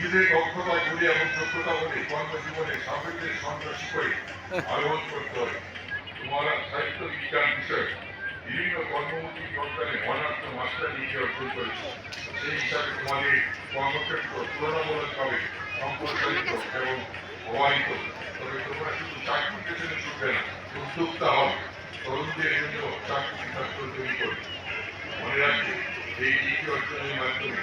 নিজেদের দক্ষতা গুলি এবং যোগ্যতা বলে কর্মজীবনে সাফল্যের সন্ত্রাসী করে আরোহণ করতে হবে তোমার সাহিত্য বিজ্ঞান বিষয়ে বিভিন্ন কর্মমুখী যোগদানে অনার্থ, মাস্টার ডিগ্রি অর্জন করেছে। সেই হিসাবে তোমাদের কর্মক্ষেত্র তুলনামূলকভাবে সম্প্রসারিত এবং প্রবাহিত তবে তোমরা শুধু চাকরির পেছনে ছুটবে না, উদ্যোক্তা হবে তরুণদের জন্য চাকরি তৈরি করবে মনে রাখবে, এই ডিগ্রি অর্জনের মাধ্যমে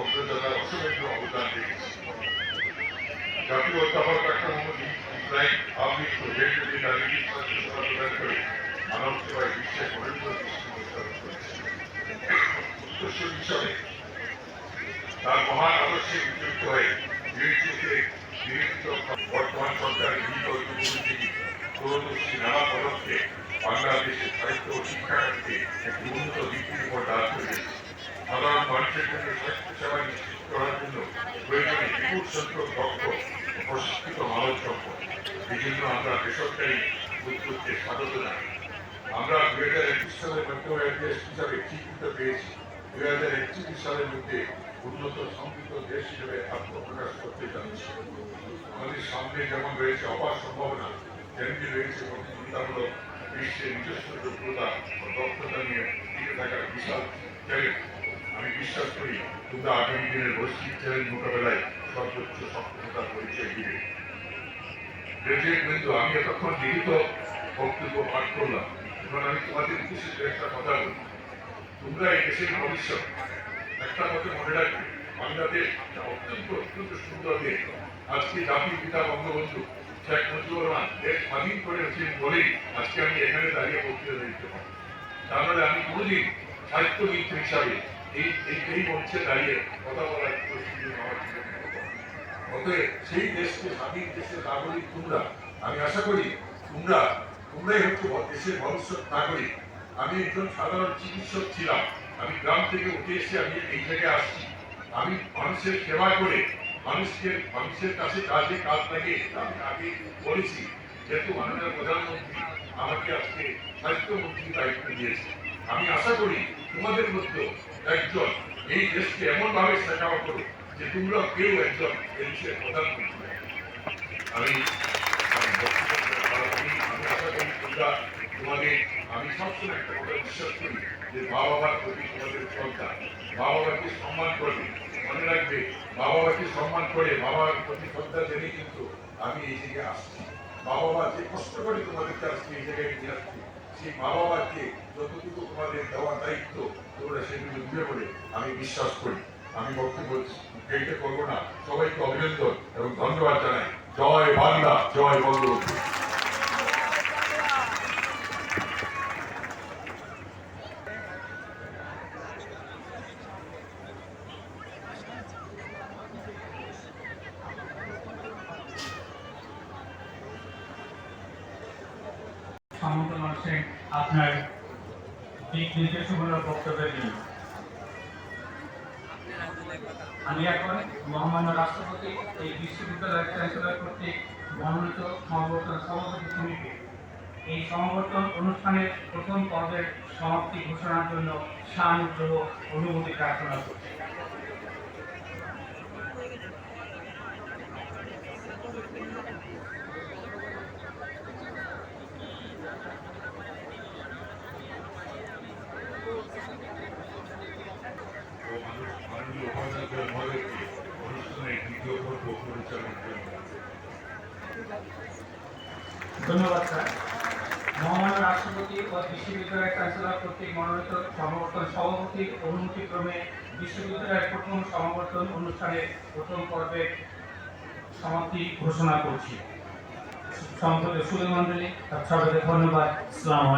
অগ্রযাত্রার অসমেন্দ্র অবদান রেখেছে। জাতীয় অধ্যাপক ডাক্তার মোহাম্মদ ইব্রাহিম ডায়াবেটিক স্বাস্থ্য সেবা প্রদান করে মানব সেবায় বিশ্বের দৃষ্টি উত্তরসূরি হিসাবে তার মহান সাধারণ মানুষের জন্য স্বাস্থ্য সেবা নিশ্চিত করার জন্য বিপুল দক্ষ প্রশিক্ষিত মানব সম্পদ এই আমরা বেসরকারি উদ্যোগকে স্বাগত জানাই আমরা দুই হাজার একুশ সালের মধ্যে দেশ হিসাবে স্বীকৃত পেয়েছি দুই হাজার একত্রিশ সালের মধ্যে উন্নত সমৃদ্ধ দেশ হিসেবে আত্মপ্রকাশ করতে যাচ্ছি আমাদের সামনে যেমন রয়েছে অপার সম্ভাবনা তেমনি রয়েছে প্রতিযোগিতামূলক বিশ্বের নিজস্ব যোগ্যতা ও দক্ষতা নিয়ে টিকে থাকার বিশাল চ্যালেঞ্জ আমি বিশ্বাস করি তোমরা আগামী দিনের বৈশ্বিক চ্যালেঞ্জ মোকাবেলায় সর্বোচ্চ সক্ষমতার পরিচয় দিবে। প্রেসিডেন্ট আমি এতক্ষণ লিখিত বক্তব্য পাঠ করলাম। এখন আমি তোমাদের উদ্দেশ্যে একটা কথা বলি। তোমরা এই দেশের ভবিষ্যৎ একটা কথা মনে রাখবে, বাংলাদেশ একটা অত্যন্ত অত্যন্ত সুন্দর দেশ। আজকে জাতির পিতা বঙ্গবন্ধু শেখ মুজিবুর রহমান দেশ স্বাধীন করেছেন বলেই আজকে আমি এখানে দাঁড়িয়ে বক্তৃতা দিতে পারি। তাহলে আমি কোনোদিন সাহিত্যবিদ হিসাবে এই এই মঞ্চে দাঁড়িয়ে কথা বলার সুযোগ আমার। অতএব সেই দেশকে স্বাধীন দেশের নাগরিক তোমরা, আমি আশা করি তোমরা, তোমরাই হচ্ছে দেশের ভবিষ্যৎ নাগরিক। আমি একজন সাধারণ চিকিৎসক ছিলাম। আমি গ্রাম থেকে উঠে এসে আমি এই জায়গায় আসছি। আমি মানুষের সেবা করে মানুষকে, মানুষের কাছে কাজে কাজ লাগিয়ে আমি আগে বলেছি যেহেতু মাননীয় প্রধানমন্ত্রী আমাকে আজকে স্বাস্থ্যমন্ত্রী দায়িত্ব দিয়েছে আমি আশা করি তোমাদের মধ্যে একজন এই দেশকে এমন ভাবে সেবা করো যে তোমরা কেউ একজন এই দেশের হবে। আমি আশা করি তোমরা তোমাদের, আমি সবসময় একটা কথা বিশ্বাস করি যে মা বাবার প্রতি তোমাদের শ্রদ্ধা মা বাবাকে সম্মান করবে মনে রাখবে মা বাবাকে সম্মান করে বাবার প্রতি শ্রদ্ধা জেনে কিন্তু আমি এই জায়গায় আসছি মা বাবা যে কষ্ট করে তোমাদেরকে আজকে এই জায়গায় নিয়ে আসছে। সেই মা বাবাকে যতটুকু তোমাদের দায়িত্ব, তোমরা সেগুলো দিবে বলে আমি বিশ্বাস করি। আমি বক্তব্য এইটা করব না। সবাইকে অভিনন্দন এবং ধন্যবাদ জানাই। জয় বাংলা, জয় বঙ্গবন্ধু। সমস্ত মানুষের আপনার দিক নির্দেশমূলক আমি এখন মহামান্য রাষ্ট্রপতি, এই বিশ্ববিদ্যালয়ের চ্যান্সেলর কর্তৃক মনোনীত সমাবর্তন সভাপতি সমিতি। এই সমাবর্তন অনুষ্ঠানের প্রথম পর্বের সমাপ্তি ঘোষণার জন্য সানুগ্রহ অনুমতি প্রার্থনা করছি। পর্ব জন্য ধন্যবাদ, স্যার। মহামান্য রাষ্ট্রপতি ও বিশ্ববিদ্যালয়ের কর্তৃক মনোনীত বিশ্ববিদ্যালয়ের প্রথম সমাবর্তন অনুষ্ঠানের প্রথম পর্বের সমাপ্তি ঘোষণা করছি। সম্পদের সুধীমণ্ডলী সবাইকে ধন্যবাদ। আসসালামু